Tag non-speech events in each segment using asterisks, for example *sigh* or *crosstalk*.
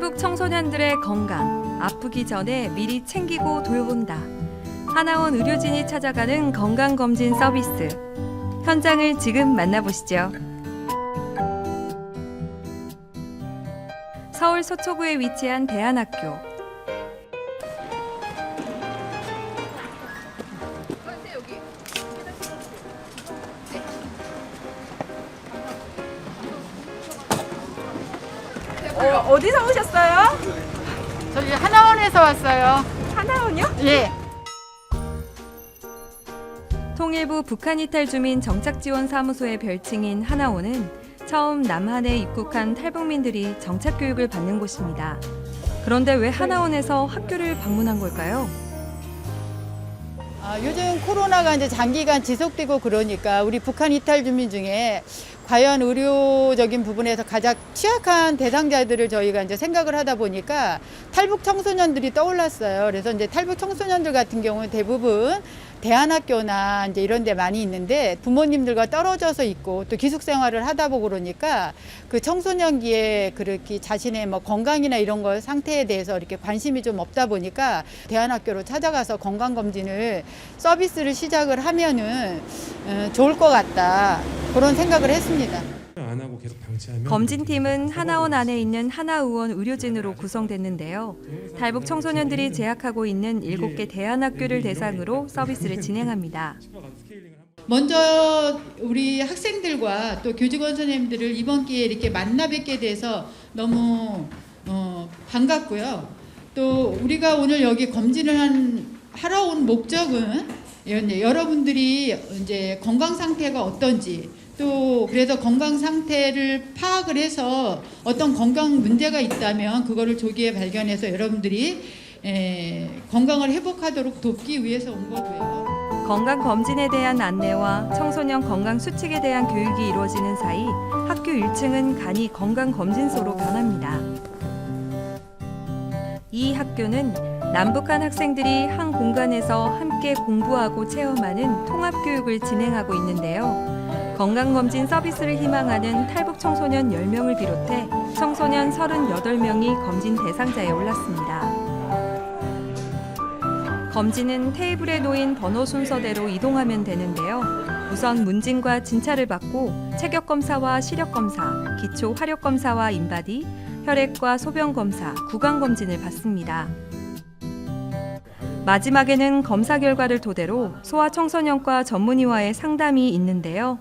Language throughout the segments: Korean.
탈북 청소년들의 건강 아프기 전에 미리 챙기고 돌본다. 하나원 의료진이 찾아가는 건강검진 서비스. 현장을 지금 만나보시죠. 서울 서초구에 위치한 대안학교. 어, 어디서 오셨어요? 저기 하나원에서 왔어요. 하나원이요? 예. 통일부 북한 이탈 주민 정착 지원 사무소의 별칭인 하나원은 처음 남한에 입국한 탈북민들이 정착 교육을 받는 곳입니다. 그런데 왜 하나원에서 학교를 방문한 걸까요? 아, 요즘 코로나가 이제 장기간 지속되고 그러니까 우리 북한 이탈 주민 중에 과연 의료적인 부분에서 가장 취약한 대상자들을 저희가 이제 생각을 하다 보니까 탈북 청소년들이 떠올랐어요. 그래서 이제 탈북 청소년들 같은 경우는 대부분 대안학교나 이제 이런 데 많이 있는데 부모님들과 떨어져서 있고 또 기숙 생활을 하다 보고 그러니까 그 청소년기에 그렇게 자신의 뭐 건강이나 이런 거 상태에 대해서 이렇게 관심이 좀 없다 보니까 대안학교로 찾아가서 건강검진을 서비스를 시작을 하면은 어, 좋을 것 같다. 그런 생각을 했습니다. 안 하고 계속 방치하면 검진팀은 하나원 안에 있는 하나의원 의료진으로 구성됐는데요. 탈북 청소년들이 재학하고 있는 7개 대안학교를 대상으로 서비스를 *laughs* 진행합니다. 먼저 우리 학생들과 또 교직원 선생님들을 이번 기회에 이렇게 만나 뵙게 돼서 너무 어, 반갑고요. 또 우리가 오늘 여기 검진을 한 하러 온 목적은 이제 여러분들이 이제 건강 상태가 어떤지 또 그래서 건강 상태를 파악을 해서 어떤 건강 문제가 있다면 그거를 조기에 발견해서 여러분들이 에, 건강을 회복하도록 돕기 위해서 온 거고요. 건강 검진에 대한 안내와 청소년 건강 수칙에 대한 교육이 이루어지는 사이 학교 1층은 간이 건강 검진소로 변합니다. 이 학교는 남북한 학생들이 한 공간에서 함께 공부하고 체험하는 통합 교육을 진행하고 있는데요. 건강 검진 서비스를 희망하는 탈북 청소년 10명을 비롯해 청소년 38명이 검진 대상자에 올랐습니다. 검진은 테이블에 놓인 번호 순서대로 이동하면 되는데요. 우선 문진과 진찰을 받고 체격 검사와 시력 검사, 기초 화력 검사와 인바디, 혈액과 소변 검사, 구강 검진을 받습니다. 마지막에는 검사 결과를 토대로 소아청소년과 전문의와의 상담이 있는데요.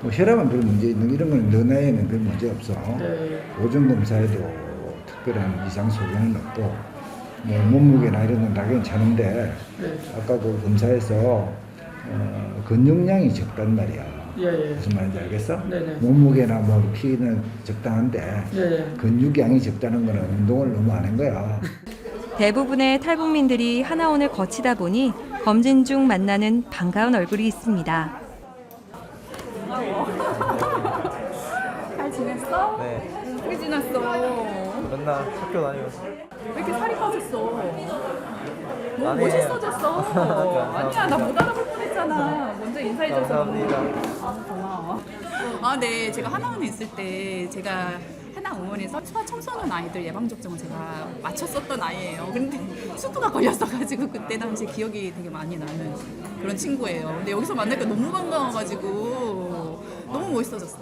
뭐 혈압은 별 문제 있는 이런 건너 나이에는 별 문제 없어. 오줌 검사에도 특별한 이상 소견은 없고 뭐 몸무게나 이런 건 다 괜찮은데 아까 그 검사에서 어, 근육량이 적단 말이야. 무슨 말인지 알겠어? 몸무게나 뭐 키는 적당한데 근육량이 적다는 거는 운동을 너무 안 한 거야. *laughs* 대부분의 탈북민들이 하나원을 거치다 보니 검진 중 만나는 반가운 얼굴이 있습니다. 잘 지냈어? 네, 어떻게 지냈어? 맨날 학교 다니면서 왜 이렇게 살이 빠졌어? 너무 아니에요. 멋있어졌어. *laughs* 아니야, 나 못 알아볼 뻔했잖아. 먼저 인사해줘서. 감사합니다. 아, 고마워. 아, 네. 제가 하나원에 있을 때 제가 하나 의원에서 소아 청소년 아이들 예방 접종을 제가 마쳤었던 아이예요. 근데 수두가 걸렸어가지고 그때 당시 기억이 되게 많이 나는 그런 친구예요. 근데 여기서 만나니까 너무 반가워가지고 너무 멋있어졌어.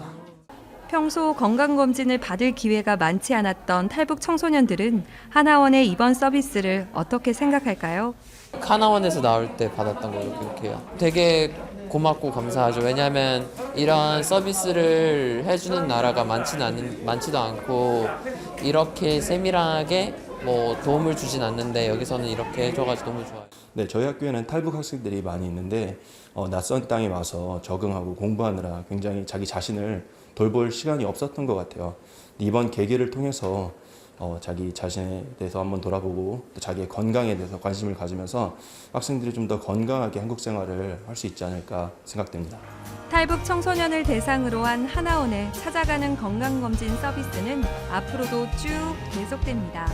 평소 건강검진을 받을 기회가 많지 않았던 탈북 청소년들은 하나원의 이번 서비스를 어떻게 생각할까요? 카나원에서 나올 때 받았던 걸로 기억해요. 되게 고맙고 감사하죠. 왜냐하면 이런 서비스를 해주는 나라가 많지는 않은, 많지도 않고 이렇게 세밀하게 뭐 도움을 주진 않는데 여기서는 이렇게 해줘가지고 너무 좋아요. 네, 저희 학교에는 탈북 학생들이 많이 있는데 어, 낯선 땅에 와서 적응하고 공부하느라 굉장히 자기 자신을 돌볼 시간이 없었던 것 같아요. 이번 계기를 통해서 어, 자기 자신에 대해서 한번 돌아보고 또 자기의 건강에 대해서 관심을 가지면서 학생들이 좀 더 건강하게 한국 생활을 할 수 있지 않을까 생각됩니다. 탈북 청소년을 대상으로 한 하나원에 찾아가는 건강검진 서비스는 앞으로도 쭉 계속됩니다.